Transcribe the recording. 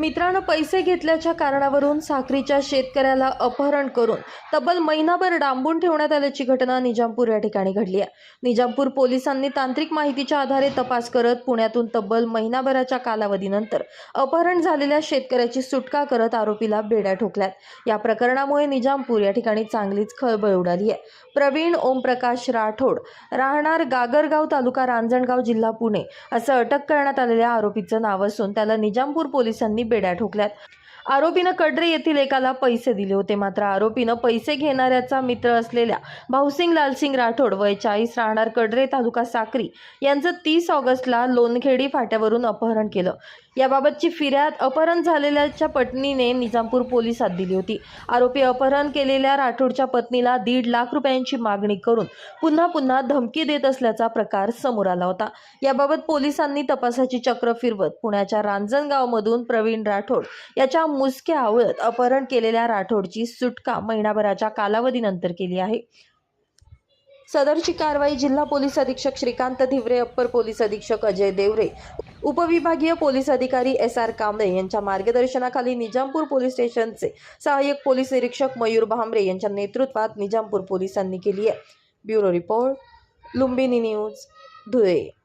मित्रानं पैसे घेतल्याच्या कारणावरून साखरीच्या शेतकऱ्याला अपहरण करून तब्बल महिनाभर डांबून ठेवण्यात आल्याची घटना निजामपूर या ठिकाणी घडली आहे. निजामपूर पोलिसांनी तांत्रिक माहितीच्या आधारे तपास करत पुण्यातून तब्बल महिनाभराच्या कालावधीनंतर अपहरण झालेल्या शेतकऱ्याची सुटका करत आरोपीला बेड्या ठोकल्यात. या प्रकरणामुळे निजामपूर या ठिकाणी चांगलीच खळबळ उडाली आहे. प्रवीण ओमप्रकाश राठोड राहणार गागरगाव तालुका रांजणगाव जिल्हा पुणे असं अटक करण्यात आलेल्या आरोपीचं नाव असून त्याला निजामपूर पोलिसांनी बेड्या ठोकल्यात. आरोपीनं कडरे येथील एकाला पैसे दिले होते. मात्र आरोपीनं पैसे घेणाऱ्याचा मित्र असलेल्या भाऊसिंग लालसिंग राठोड वय चाळीस राहणार कडरे तालुका साक्री यांचं तीस ऑगस्टला लोणखेडी फाट्यावरून अपहरण केलं. याबाबतची फिर्याद अपहरण झालेल्याच्या पत्नीने निजामपूर पोलिसात दिली होती. आरोपी अपहरण केलेल्या राठोडच्या पत्नीला दीड लाख रुपयांची मागणी करून पुन्हा पुन्हा धमकी देत असल्याचा प्रकार समोर आला होता. याबाबत पोलिसांनी तपासाची चक्र फिरवत पुण्याच्या रांजणगावमधून प्रवीण राठोड याच्या मुसक्या आवळत अपहरण केलेल्या राठोडची सुटका महिनाभराच्या कालावधीनंतर केली आहे. सदरची कारवाई जिल्हा पोलीस अधीक्षक श्रीकांत धिवरे अप्पर पोलीस अधीक्षक अजय देवरे उपविभागीय पोलीस अधिकारी एस आर कांबळे यांच्या मार्गदर्शनाखाली निजामपूर पोलीस स्टेशनचे सहाय्यक पोलीस निरीक्षक मयूर भांबरे यांच्या नेतृत्वात निजामपूर पोलिसांनी केली आहे. Bureau report Lumbini news Dhule.